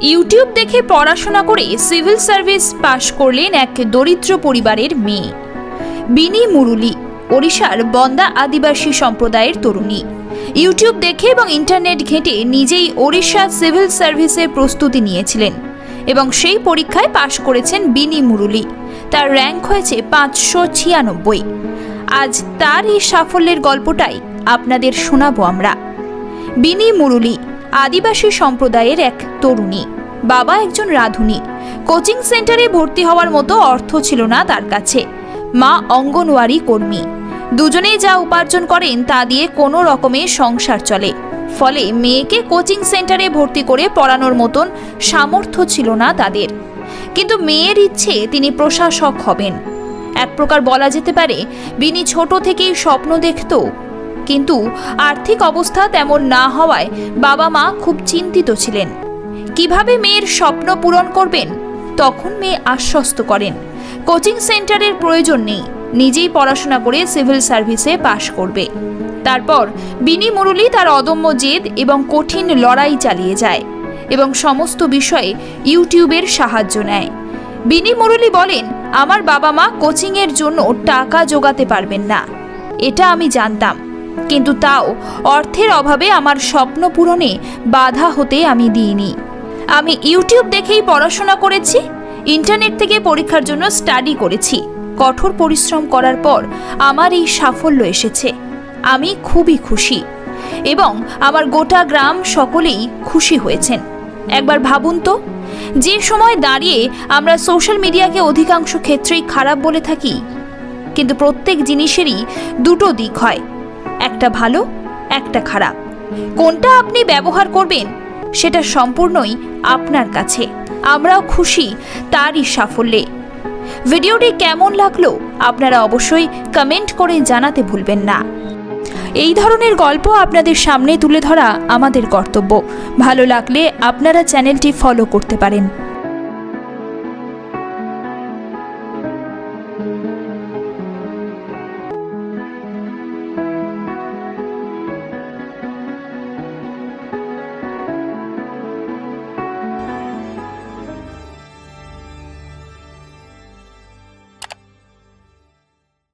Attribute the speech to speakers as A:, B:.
A: YouTube দেখে পড়াশোনা করে সিভিল সার্ভিস পাশ করলেন এক দরিদ্র পরিবারের মেয়ে। বিনি মুরুলি, ওড়িশার বন্দা আদিবাসী সম্প্রদায়ের তরুণী। ইউটিউব দেখে এবং ইন্টারনেট ঘেঁটে নিজেই ওড়িশা সিভিল সার্ভিসের প্রস্তুতি নিয়েছিলেন এবং সেই পরীক্ষায় পাশ করেছেন বিনি মুরুলি। তার র্যাঙ্ক হয়েছে পাঁচশো ছিয়ানব্বই। আজ তার এই সাফল্যের গল্পটাই আপনাদের শোনাবো আমরা। বিনি মুরুলি আদিবাসী সম্প্রদায়ের এক তরুণী। বাবা একজন রাঁধুনি। কোচিং সেন্টারে ভর্তি হওয়ার মতো অর্থ ছিল না তার কাছে। মা অঙ্গনওয়াড়ি কর্মী। দুজনেই যা উপার্জন করেন তা দিয়ে কোনো রকমে সংসার চলে। ফলে মেয়েকে কোচিং সেন্টারে ভর্তি করে পড়ানোর মতন সামর্থ্য ছিল না তাদের। কিন্তু মেয়ের ইচ্ছে, তিনি প্রশাসক হবেন। এক প্রকার বলা যেতে পারে, বিনি ছোট থেকেই স্বপ্ন দেখত কিন্তু আর্থিক অবস্থা তেমন না হওয়ায় বাবা মা খুব চিন্তিত ছিলেন। কীভাবে মেয়ের স্বপ্ন পূরণ করবেন? তখন মেয়ে আশ্বস্ত করেন। কোচিং সেন্টারের প্রয়োজন নেই। নিজেই পড়াশোনা করে সিভিল সার্ভিসে পাশ করবে। তারপর বিনি মুরলি তার অদম্য জেদ এবং কঠিন লড়াই চালিয়ে যায় এবং সমস্ত বিষয়ে ইউটিউবের সাহায্য নেয়। বিনি মুরলি বলেন, আমার বাবা মা কোচিংয়ের জন্য টাকা জোগাতে পারবেন না। এটা আমি জানতাম। কিন্তু তাও অর্থের অভাবে আমার স্বপ্ন পূরণে বাধা হতে আমি দিইনি। আমি ইউটিউব দেখেই পড়াশোনা করেছি, ইন্টারনেট থেকে পরীক্ষার জন্য স্টাডি করেছি। কঠোর পরিশ্রম করার পর আমার এই সাফল্য এসেছে। আমি খুবই খুশি এবং আমার গোটা গ্রাম সকলেই খুশি হয়েছেন। একবার ভাবুন তো, যে সময় দাঁড়িয়ে আমরা সোশ্যাল মিডিয়াকে অধিকাংশ ক্ষেত্রেই খারাপ বলে থাকি, কিন্তু প্রত্যেক জিনিসেরই দুটো দিক হয়। একটা ভালো, একটা খারাপ। কোনটা আপনি ব্যবহার করবেন সেটা সম্পূর্ণই আপনার কাছে। আমরাও খুশি তারই সাফল্যে। ভিডিওটি কেমন লাগল আপনারা অবশ্যই কমেন্ট করে জানাতে ভুলবেন না। এই ধরনের গল্প আপনাদের সামনে তুলে ধরা আমাদের কর্তব্য। ভালো লাগলে আপনারা চ্যানেলটি ফলো করতে পারেন।